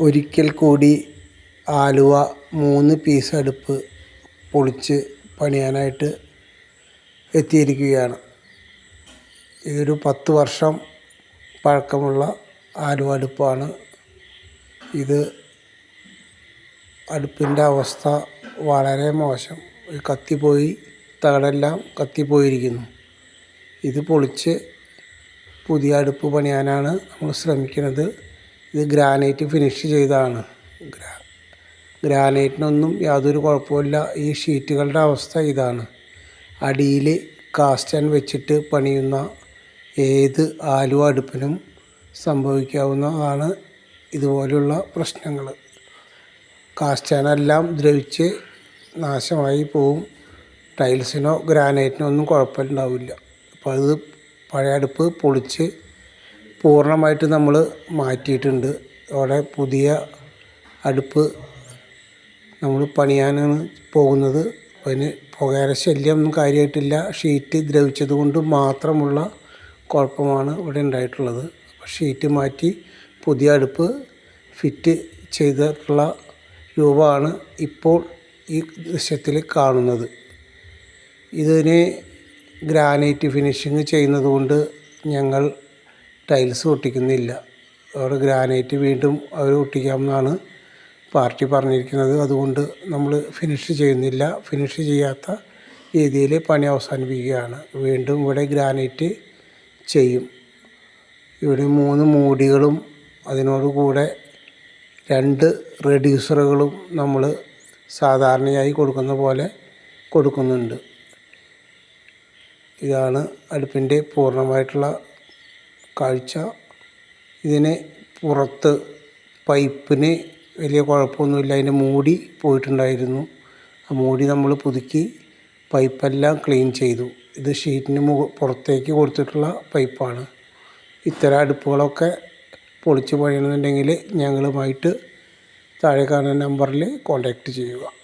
ഒരിക്കൽ കൂടി ആലുവ മൂന്ന് പീസ് അടുപ്പ് പൊളിച്ച് പണിയാനായിട്ട് എത്തിയിരിക്കുകയാണ്. ഇതൊരു പത്ത് വർഷം പഴക്കമുള്ള ആലുവ അടുപ്പാണ്. ഇത് അടുപ്പിന്റെ അവസ്ഥ വളരെ മോശം. കത്തിപ്പോയി തകടെല്ലാം കത്തിപ്പോയിരിക്കുന്നു. ഇത് പൊളിച്ച് പുതിയ അടുപ്പ് പണിയാനാണ് നമ്മൾ ശ്രമിക്കുന്നത്. ഇത് ഗ്രാനൈറ്റ് ഫിനിഷ് ചെയ്തതാണ്. ഗ്രാ ഗ്രാനൈറ്റിനൊന്നും യാതൊരു കുഴപ്പമില്ല ഈ ഷീറ്റുകളുടെ അവസ്ഥ ഇതാണ്. അടിയിൽ കാസ്റ്റൻ വെച്ചിട്ട് പണിയുന്ന ഏത് ആലുവ അടുപ്പിനും സംഭവിക്കാവുന്നതാണ് ഇതുപോലുള്ള പ്രശ്നങ്ങൾ. കാസ്റ്റാനെല്ലാം ദ്രവിച്ച് നാശമായി പോവും. ടൈൽസിനോ ഗ്രാനൈറ്റിനോ ഒന്നും കുഴപ്പമുണ്ടാവില്ല. അപ്പോൾ അത് പഴയ അടുപ്പ് പൊളിച്ച് പൂർണമായിട്ട് നമ്മൾ മാറ്റിയിട്ടുണ്ട്. അവിടെ പുതിയ അടുപ്പ് നമ്മൾ പണിയാനാണ് പോകുന്നത്. അതിന് പുകയുടെ ശല്യമൊന്നും കാര്യമായിട്ടില്ല. ഷീറ്റ് ദ്രവിച്ചത് കൊണ്ട് മാത്രമുള്ള കുഴപ്പമാണ് ഇവിടെ ഉണ്ടായിട്ടുള്ളത്. ഷീറ്റ് മാറ്റി പുതിയ അടുപ്പ് ഫിറ്റ് ചെയ്തിട്ടുള്ള രൂപമാണ് ഇപ്പോൾ ഈ ദൃശ്യത്തിൽ കാണുന്നത്. ഇതിന് ഗ്രാനൈറ്റ് ഫിനിഷിങ് ചെയ്യുന്നത് കൊണ്ട് ഞങ്ങൾ ടൈൽസ് ഒട്ടിക്കുന്നില്ല അവിടെ ഗ്രാനൈറ്റ് വീണ്ടും അവർ ഒട്ടിക്കാമെന്നാണ് പാർട്ടി പറഞ്ഞിരിക്കുന്നത്. അതുകൊണ്ട് നമ്മൾ ഫിനിഷ് ചെയ്യുന്നില്ല. ഫിനിഷ് ചെയ്യാത്ത രീതിയിൽ പണി അവസാനിപ്പിക്കുകയാണ്. വീണ്ടും ഇവിടെ ഗ്രാനൈറ്റ് ചെയ്യും. ഇവിടെ മൂന്ന് മൂടികളും അതിനോട് കൂടെ രണ്ട് റെഡ്യൂസറുകളും നമ്മൾ സാധാരണയായി കൊടുക്കുന്ന പോലെ കൊടുക്കുന്നുണ്ട്. ഇതാണ് അടുപ്പിന്റെ പൂർണമായിട്ടുള്ള കാഴ്ച. ഇതിന് പുറത്ത് പൈപ്പിന് വലിയ കുഴപ്പമൊന്നുമില്ല. അതിന്റെ മൂടി പോയിട്ടുണ്ടായിരുന്നു. ആ മൂടി നമ്മൾ പുതുക്കി പൈപ്പെല്ലാം ക്ലീൻ ചെയ്തു. ഇത് ഷീറ്റിന് മുക പുറത്തേക്ക് കൊടുത്തിട്ടുള്ള പൈപ്പാണ്. ഇത്തരം അടുപ്പുകളൊക്കെ പൊളിച്ച് പണിയണമെന്നുണ്ടെങ്കിൽ ഞങ്ങളുമായിട്ട് താഴെ കാണുന്ന നമ്പറിൽ കോൺടാക്റ്റ് ചെയ്യുക.